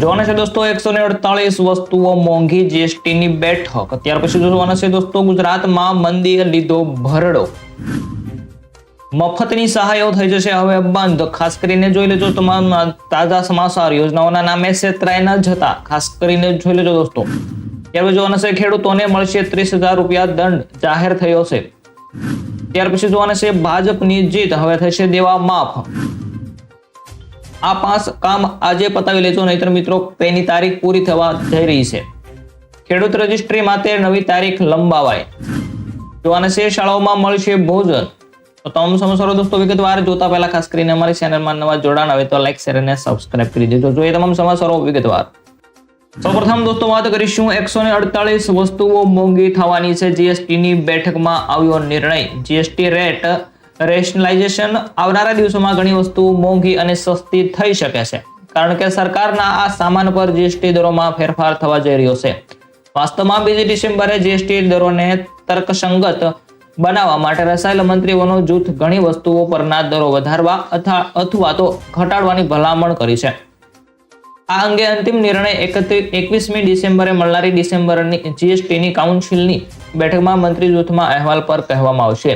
જોવાના છે દોસ્તો એકસો ને અડતાલીસ વસ્તુઓ મોંઘી જીએસટીની બેઠક. ત્યાર પછી જોવાના છે દોસ્તો, ગુજરાતમાં મંદીએ લીધો ભરડો. મફતની સહાયો થઈ જશે, હવે બંધ. ખાસ કરીને જોઈ લેજો, તમામ તાજા સમાચાર, યોજનાઓના નામે ન જતા ખાસ કરીને જોઈ લેજો, દોસ્તો. ત્યાર પછી જોવાના છે, ખેડૂતોને મળશે ત્રીસ હજાર રૂપિયા દંડ જાહેર થયો છે. ત્યાર પછી જોવાના છે, ભાજપની જીત. હવે થશે દેવા માફ. આ પાંચ કામ આજે પતાવી લેજો, નહીતર મિત્રો તેની તારીખ પૂરી થવા જઈ રહી છે. ખેડૂત રજિસ્ટ્રી માટે નવી તારીખ લંબાવાય. જોવાના છે, શાળાઓમાં મળશે ભોજન. તો તમામ સમાચારો દોસ્તો વિગતવાર જોતા પહેલા ખાસ કરીને અમારી ચેનલમાં નવા જોડાણ આવે તો લાઈક, શેર અને સબસ્ક્રાઇબ કરી દેજો. જોઈએ તમામ સમાચારો વિગતવાર. સૌપ્રથમ દોસ્તો વાત કરીશું એકસો ને અડતાલીસ વસ્તુઓ મોંઘી થવાની છે. જીએસટી ની બેઠકમાં આવ્યો નિર્ણય. જીએસટી રેટ રેશનલાઇઝેશન આવનારા દિવસોમાં ઘણી વસ્તુ મોંઘી અને સસ્તી થઈ શકે છે. કારણ કે સરકારના આ સામાન પર જીએસટી દરોમાં ફેરફાર થવા જઈ રહ્યો છે. વાસ્તવમાં બીજી ડિસેમ્બરે જીએસટી દરોને તર્કસંગત બનાવવા માટે રસાયેલ મંત્રીઓનું જૂથ ઘણી વસ્તુઓ પરના દરો વધારવા અથવા તો ઘટાડવાની ભલામણ કરી છે. આ અંગે અંતિમ નિર્ણય એકવીસમી ડિસેમ્બરે મળનારી ડિસેમ્બરની જીએસટીની કાઉન્સિલની બેઠકમાં મંત્રી જૂથમાં અહેવાલ પર કહેવામાં આવશે.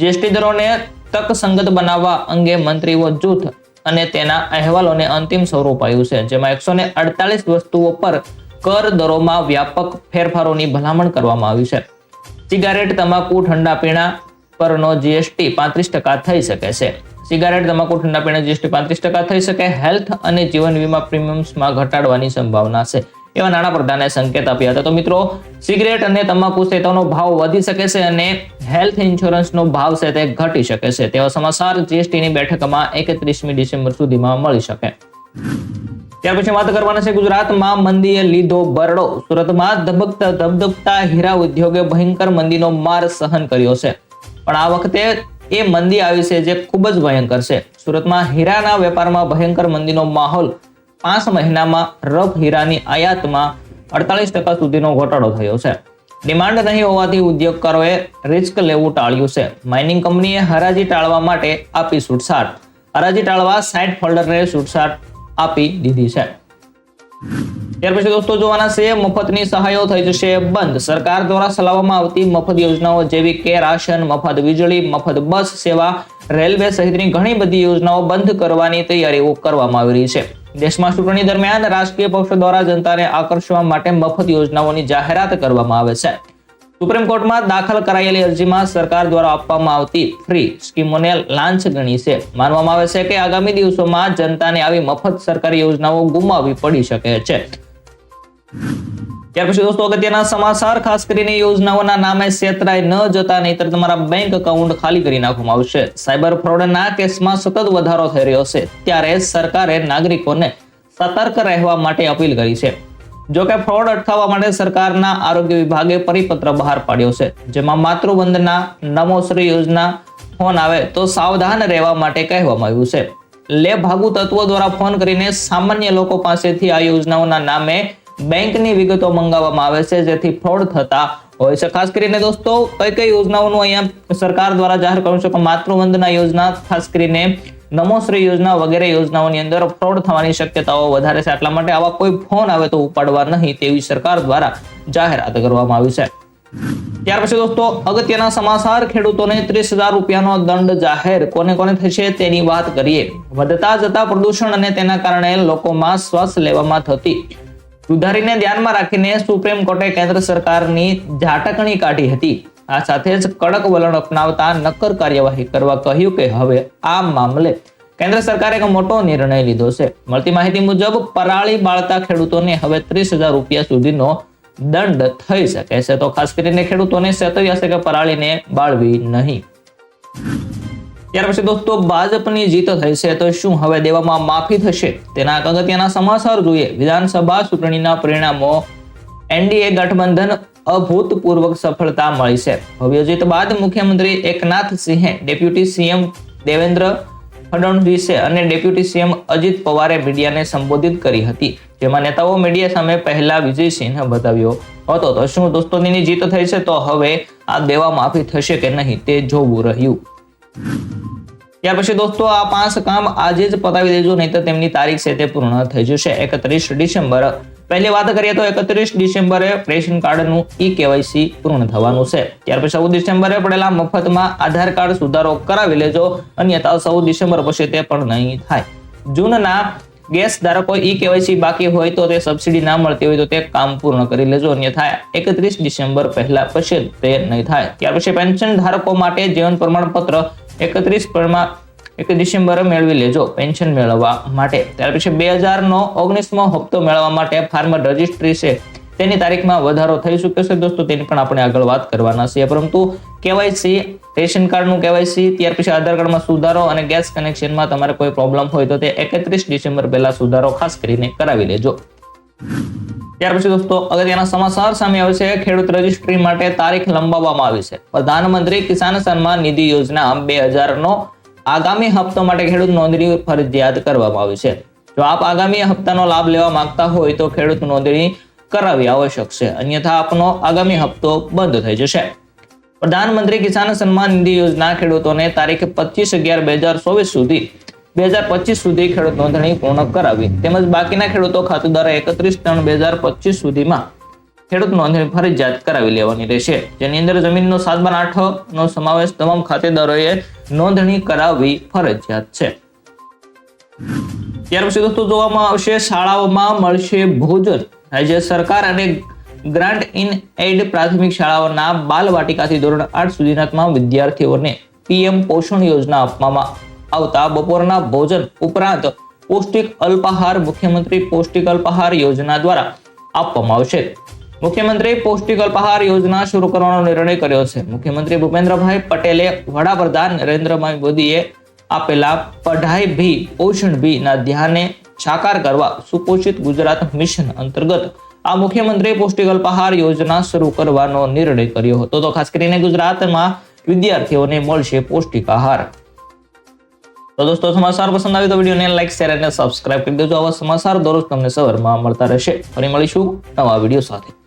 જીએસટી દરોને તકસંગત બનાવવા અંગે મંત્રીઓ જૂથ અને તેના અહેવાલોને અંતિમ સ્વરૂપ આવ્યું છે, જેમાં એકસો ને અડતાલીસ વસ્તુઓ પર કર દરોમાં વ્યાપક ફેરફારોની ભલામણ કરવામાં આવી છે. સિગારેટ, તમાકુ ઠંડા પીણા પરનો જીએસટી પાંત્રીસ ટકા થઈ શકે છે. સિગારેટ, તમાકુ ઠંડા પીણા જીએસટી પાંત્રીસ ટકા થઈ શકે. હેલ્થ અને જીવન વીમા પ્રીમિયમ્સમાં ઘટાડવાની સંભાવના છે. એવા નાણાં પ્રધાને સંકેત આપ્યા હતા. તો મિત્રો, સિગરેટ અને તમાકુ સહિતનો ભાવ વધી શકે છે અને હેલ્થ ઇન્સ્યોરન્સનો ભાવ છે તે ઘટી શકે છે. તેવા સમાચાર જીએસટીની બેઠકમાં એકત્રીસમી ડિસેમ્બર સુધીમાં મળી શકે. ત્યાર પછી વાત કરવાના છે ગુજરાતમાં મંદીએ લીધો બરડો. સુરતમાં ધબકતા ધબધબતા હીરા ઉદ્યોગે ભયંકર મંદીનો માર સહન કર્યો છે. પણ આ વખતે એ મંદી આવી છે જે ખૂબ જ ભયંકર છે. સુરતમાં હીરાના વેપારમાં ભયંકર મંદીનો માહોલ પાંચ મહિનામાં રફ હીરાની આયાતમાં અડતાલીસ ટકા સુધીનો ઘટાડો થયો છે. ડિમાન્ડ નહીં હોવાથી ઉદ્યોગકારોએ રિસ્ક લેવું ટાળ્યું છે. માઇનિંગ કંપનીએ હરાજી ટાળવા માટે આપી છૂટછાટ. હરાજી ટાળવા સાઇટ ફોલ્ડરને છૂટછાટ આપી દીધી છે. ત્યાર પછી દોસ્તો, જોવાના છે મફતની સહાયો થઈ જશે બંધ. સરકાર દ્વારા ચલાવવામાં આવતી મફત યોજનાઓ જેવી કે રાશન, મફત વીજળી, મફત બસ સેવા, રેલવે સહિતની ઘણી બધી યોજનાઓ બંધ કરવાની તૈયારીઓ કરવામાં આવી રહી છે. દેશમાં ચૂંટણી દરમિયાન રાજકીય પક્ષો દ્વારા જનતાને આકર્ષવા માટે મફત યોજનાઓની જાહેરાત કરવામાં આવે છે. સુપ્રીમ કોર્ટમાં દાખલ કરાયેલી અરજીમાં સરકાર દ્વારા આપવામાં આવતી ફ્રી સ્કીમોને લાંચ ગણી છે. માનવામાં આવે છે કે આગામી દિવસોમાં જનતાને આવી મફત સરકારી યોજનાઓ ગુમાવવી પડી શકે છે. ત્યાર પછી દોસ્તો અગત્યના સમાચાર, ખાસ કરીને યોજનાઓના નામે છેતરાય ન જતા નહીતર તમારા બેંક એકાઉન્ટ ખાલી કરી નાખવામાં આવશે. સાયબર ફ્રોડના કેસમાં સતત વધારો થઈ રહ્યો છે. ત્યારે સરકારે નાગરિકોને સતર્ક રહેવા માટે અપીલ કરી છે. જોકે ફ્રોડ અટકાવવા માટે સરકારના આરોગ્ય વિભાગે પરિપત્ર બહાર પાડ્યો છે. જેમાં માતૃવંદના નમોશ્રી યોજના, ફોન આવે તો સાવધાન રહેવા માટે કહેવામાં આવ્યું છે. લે ભાગુ તત્વો દ્વારા ફોન કરીને સામાન્ય લોકો પાસેથી આ યોજનાઓના નામે બેંકની વિગતો મંગાવવામાં આવે છે, જેથી ફ્રોડ થતા હોય છે. ખાસ કરીને દોસ્તો, કઈ કઈ યોજનાઓનું અહીંયા સરકાર દ્વારા જાહેર કરું છું, કે માતૃવંદના યોજના, ખાસ કરીને નમોશ્રી યોજના વગેરે યોજનાઓની અંદર ફ્રોડ થવાની શક્યતાઓ વધારે છે. એટલા માટે આવા કોઈ ફોન આવે તો ઉપાડવા નહીં તેવી સરકાર દ્વારા જાહેરાત કરવામાં આવી છે. ત્યાર પછી દોસ્તો, અગત્યના સમાચાર, ખેડૂતોને ત્રીસ હજાર રૂપિયાનો દંડ જાહેર. કોને કોને થશે તેની વાત કરીએ. વધતા જતા પ્રદૂષણ અને તેના કારણે લોકોમાં શ્વાસ લેવામાં થતી સુધારીને ધ્યાનમાં રાખીને સુપ્રીમ કોર્ટે કેન્દ્ર સરકારની ઝાટકણી કાઢી હતી. આ સાથે જ કડક વલણ અપનાવતા નક્કર કાર્યવાહી કરવા કહ્યું કે હવે આ મામલે કેન્દ્ર સરકારે એક મોટો નિર્ણય લીધો છે. મળતી માહિતી મુજબ, પરાળી બાળતા ખેડૂતોને હવે ત્રીસ હજાર રૂપિયા સુધીનો દંડ થઈ શકે છે. તો ખાસ કરીને ખેડૂતોને ચેતવ્યા છે કે પરાળીને બાળવી નહીં. ત્યાર પછી દોસ્તો ભાજપની જીત થઈ છે તો શું હવે દેવામાં માફી થશે? તેના અગત્યના સમાચાર જોઈએ. વિધાનસભા ચૂંટણીના પરિણામો એનડીએ ગઠબંધન અભૂતપૂર્વ સફળતા મળી છે. ભવ્ય જીત બાદ મુખ્યમંત્રી એકનાથ સિંહે ડેપ્યુટી સીએમ દેવેન્દ્ર ફડણવીસે અને ડેપ્યુટી સીએમ અજીત પવારે મીડિયાને સંબોધિત કરી હતી. જેમાં નેતાઓ મીડિયા સામે પહેલા વિજય સિંહ બતાવ્યો હતો. તો શું દોસ્તો જીત થઈ છે? તો હવે આ દેવા માફી થશે કે નહીં તે જોવું રહ્યું. ત્યાર પછી દોસ્તો, આ પાંચ કામ આજે જ પતાવી દેજો નહીં તો તેમની તારીખ છે તે પૂર્ણ થઈ જશે. એકત્રીસ ડિસેમ્બર. પહેલી વાત કરીએ તો એકત્રીસ ડિસેમ્બરે રેશન કાર્ડનું ઈ કેવાયસી પૂર્ણ થવાનું છે. ત્યાર પછી ચૌદ ડિસેમ્બરે પડેલા મફતમાં આધાર કાર્ડ સુધારો કરાવી લેજો. અન્યથા ચૌદ ડિસેમ્બર પછી તે પણ નહીં થાય. જૂનના ગેસ ધારકો ઈ કેવાયસી બાકી હોય તો તે સબસિડી ના મળતી હોય તો તે કામ પૂર્ણ કરી લેજો. અન્યથા એકત્રીસ ડિસેમ્બર પહેલા પછી તે નહીં થાય. ત્યાર પછી પેન્શન ધારકો માટે જીવન પ્રમાણપત્ર એકત્રીસ પરમાં એક ડિસેમ્બરે મેળવી લેજો પેન્શન મેળવવા માટે. ત્યાર પછી બે હજારનો ઓગણીસમો હપ્તો મેળવવા માટે ફાર્મર રજિસ્ટ્રી છે. તેની તારીખમાં વધારો થઈ ચૂક્યો છે દોસ્તો, તેની પણ આપણે આગળ વાત કરવાના છીએ. પરંતુ કેવાયસી, રેશન કાર્ડનું કેવાયસી, ત્યાર પછી આધાર કાર્ડમાં સુધારો અને ગેસ કનેક્શનમાં તમારે કોઈ પ્રોબ્લેમ હોય તો તે એકત્રીસ ડિસેમ્બર પહેલા સુધારો ખાસ કરીને કરાવી લેજો. ત્યાર પછી દોસ્તો, અગત્યના સમાચાર સામે આવે ખેડૂત રજિસ્ટ્રી માટે તારીખ લંબાવવામાં આવી છે. પ્રધાનમંત્રી કિસાન સન્માન નિધિ યોજના બે નો આગામી હપ્તો માટે ખેડૂત નોંધણી ફરજિયાત કરવામાં આવી છે. જો આપ આગામી હપ્તાનો લાભ લેવા માંગતા હોય તો ખેડૂત નોંધણી કરાવી આવશ્યક છે. અન્યથા આપનો આગામી હપ્તો બંધ થઈ જશે. પ્રધાનમંત્રી કિસાન સન્માન નિધિ યોજના ખેડૂતોને તારીખ પચીસ અગિયાર બે હજાર ચોવીસ સુધી બે હજાર પચીસ સુધી ખેડૂત નોંધણી પૂર્ણ કરાવી. તેમજ બાકીના ખેડૂતો ખાતેદારો એકત્રીસ ત્રણ બે હજાર પચીસ સુધીમાં ખેડૂત નોંધણી ફરજિયાત કરાવી લેવાની રહેશે. જેની અંદર જમીનનો સાત આઠ નો સમાવેશ તમામ ખાતેદારોએ નોંધણી કરાવવી ફરજિયાત છે. ત્યાર પછી દોસ્તો જોવામાં આવશે, શાળાઓમાં મળશે ભોજન. રાજ્ય સરકાર અને ગ્રાન્ટ ઇન એડ પ્રાથમિક શાળાઓના બાલ વાટિકાથી ધોરણ આઠ સુધીના તમામ વિદ્યાર્થીઓને પીએમ પોષણ યોજના આપવામાં આવતા બપોરના ભોજન ઉપરાંત પૌષ્ટિક અલ્પાહાર મુખ્યમંત્રી પૌષ્ટિક અલ્પાહાર યોજના દ્વારા આપવામાં આવશે. મુખ્યમંત્રી પૌષ્ટિક અલ્પાહાર યોજના શરૂ કરવાનો નિર્ણય કર્યો છે. મુખ્યમંત્રી ભૂપેન્દ્રભાઈ પટેલે વડાપ્રધાન નરેન્દ્રભાઈ મોદીએ આપેલા પઢાઈ ભી, પોષણ ભી ના ધ્યાને સાકાર કરવા સુપોષિત ગુજરાત મિશન અંતર્ગત આ મુખ્યમંત્રી પૌષ્ટિક અલ્પાહાર યોજના શરૂ કરવાનો નિર્ણય કર્યો હતો. તો ખાસ કરીને ગુજરાતમાં વિદ્યાર્થીઓને મળશે પૌષ્ટિક આહાર. તો દોસ્તો, સમાચાર પસંદ આવે તો વિડીયોને લાઈક શેર અને સબસ્ક્રાઇબ કરી દેજો. આવા સમાચાર દરરોજ તમને સવારમાં મળતા રહેશે. ફરી મળીશું નવા વીડિયો સાથે.